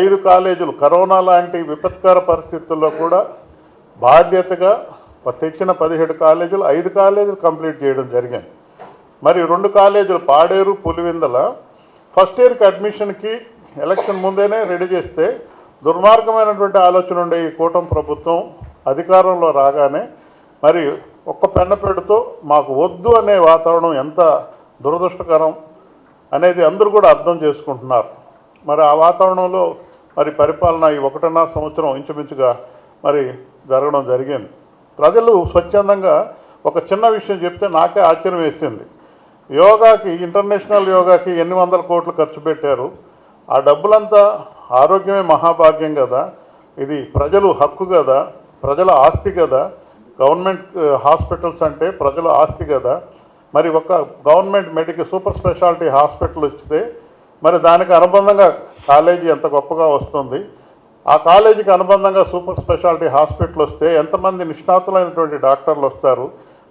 ఐదు కాలేజీలు కరోనా లాంటి విపత్కర పరిస్థితుల్లో కూడా బాధ్యతగా తెచ్చిన పదిహేడు కాలేజీలు ఐదు కాలేజీలు కంప్లీట్ చేయడం జరిగింది. మరి రెండు కాలేజీలు పాడేరు పులివెందల ఫస్ట్ ఇయర్కి అడ్మిషన్కి ఎలక్షన్ ముందేనే రెడీ చేస్తే దుర్మార్గమైనటువంటి ఆలోచన ఉండే ఈ కూటమి ప్రభుత్వం అధికారంలో రాగానే మరి ఒక్క పెన్నపెడుతో మాకు వద్దు అనే వాతావరణం ఎంత దురదృష్టకరం అనేది అందరూ కూడా అర్థం చేసుకుంటున్నారు. మరి ఆ వాతావరణంలో మరి పరిపాలన ఈ ఒకటిన్నర సంవత్సరం ఇంచుమించుగా మరి జరగడం జరిగింది. ప్రజలు స్వచ్ఛందంగా ఒక చిన్న విషయం చెప్తే నాకే ఆశ్చర్యం వేసింది. యోగాకి ఇంటర్నేషనల్ యోగాకి ఎన్ని వందల కోట్లు ఖర్చు పెట్టారు. ఆ డబ్బులంతా ఆరోగ్యమే మహాభాగ్యం కదా. ఇది ప్రజలు హక్కు కదా. ప్రజల ఆస్తి కదా. గవర్నమెంట్ హాస్పిటల్స్ అంటే ప్రజల ఆస్తి కదా. మరి ఒక government medical super speciality hospital ఇస్తే మరి దానికి అనుబంధంగా కాలేజీ ఎంత గొప్పగా వస్తుంది? ఆ కాలేజీకి అనుబంధంగా సూపర్ స్పెషాలిటీ హాస్పిటల్ వస్తే ఎంతమంది నిష్ణాతులైనటువంటి డాక్టర్లు వస్తారు?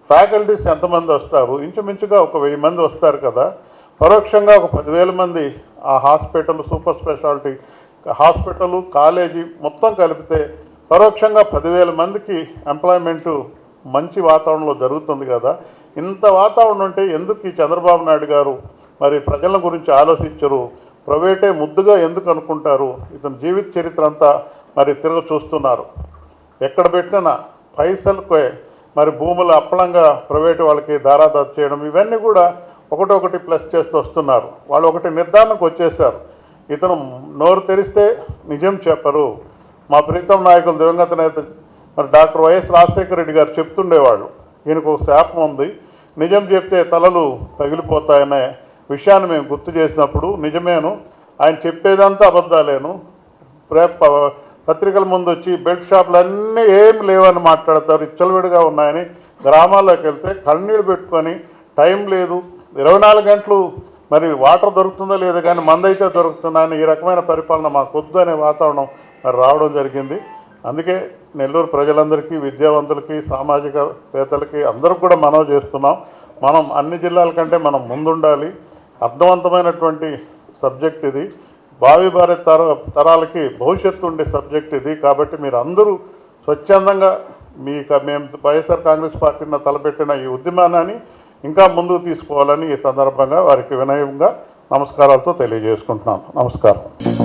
ఫ్యాకల్టీస్ ఎంతమంది వస్తారు? ఇంచుమించుగా ఒక వెయ్యి మంది వస్తారు కదా. పరోక్షంగా ఒక పదివేల మంది ఆ hospital super speciality hospital college మొత్తం కలిపితే పరోక్షంగా పదివేల మందికి ఎంప్లాయ్మెంటు మంచి వాతావరణంలో జరుగుతుంది కదా. ఇంత వాతావరణం ఉంటే ఎందుకు ఈ చంద్రబాబు నాయుడు గారు మరి ప్రజల గురించి ఆలోచించరు. ప్రైవేటే ముద్దుగా ఎందుకు అనుకుంటారు? ఇతని జీవిత చరిత్ర అంతా మరి తిరగ చూస్తున్నారు. ఎక్కడ పెట్టినా పైసలకే మరి భూములు అప్పలంగా ప్రైవేటు వాళ్ళకి దారాదారు చేయడం ఇవన్నీ కూడా ఒకటొకటి ప్లస్ చేస్తూ వస్తున్నారు. వాళ్ళు ఒకటి నిర్ధారణకు వచ్చేసారు ఇతను నోరు తెరిస్తే నిజం చెప్పరు. మా ప్రీతం నాయకులు దివంగత నేత మరి డాక్టర్ వైఎస్ రాజశేఖర రెడ్డి గారు చెప్తుండేవాళ్ళు. ఈయనకు ఒక శాపం ఉంది. నిజం చెప్తే తలలు పగిలిపోతాయనే విషయాన్ని మేము గుర్తు చేసినప్పుడు నిజమేను ఆయన చెప్పేదంతా అబద్ధాలేను. ప- పత్రికల ముందు వచ్చి బెడ్ షాపులు అన్నీ ఏం లేవని మాట్లాడతారు ఇచ్చలవిడిగా ఉన్నాయని గ్రామాల్లోకి వెళ్తే కన్నీళ్ళు పెట్టుకొని టైం లేదు. ఇరవై నాలుగు గంటలు మరి వాటర్ దొరుకుతుందో లేదో కానీ మందైతే దొరుకుతుందని ఈ రకమైన పరిపాలన మాకు వద్దు అనే వాతావరణం మరి రావడం జరిగింది. అందుకే నెల్లూరు ప్రజలందరికీ విద్యావంతులకి సామాజిక వేత్తలకి అందరికి కూడా మనవి చేస్తున్నాం. మనం అన్ని జిల్లాల కంటే మనం ముందుండాలి. అర్థవంతమైనటువంటి సబ్జెక్ట్ ఇది. భావి భారత్ తర తరాలకి భవిష్యత్తు ఉండే సబ్జెక్ట్ ఇది. కాబట్టి మీరు అందరూ స్వచ్ఛందంగా మీ మేము వైఎస్ఆర్ కాంగ్రెస్ పార్టీని తలపెట్టిన ఈ ఉద్యమానాన్ని ఇంకా ముందుకు తీసుకోవాలని ఈ సందర్భంగా వారికి వినయంగా నమస్కారాలతో తెలియజేసుకుంటున్నాను. నమస్కారం.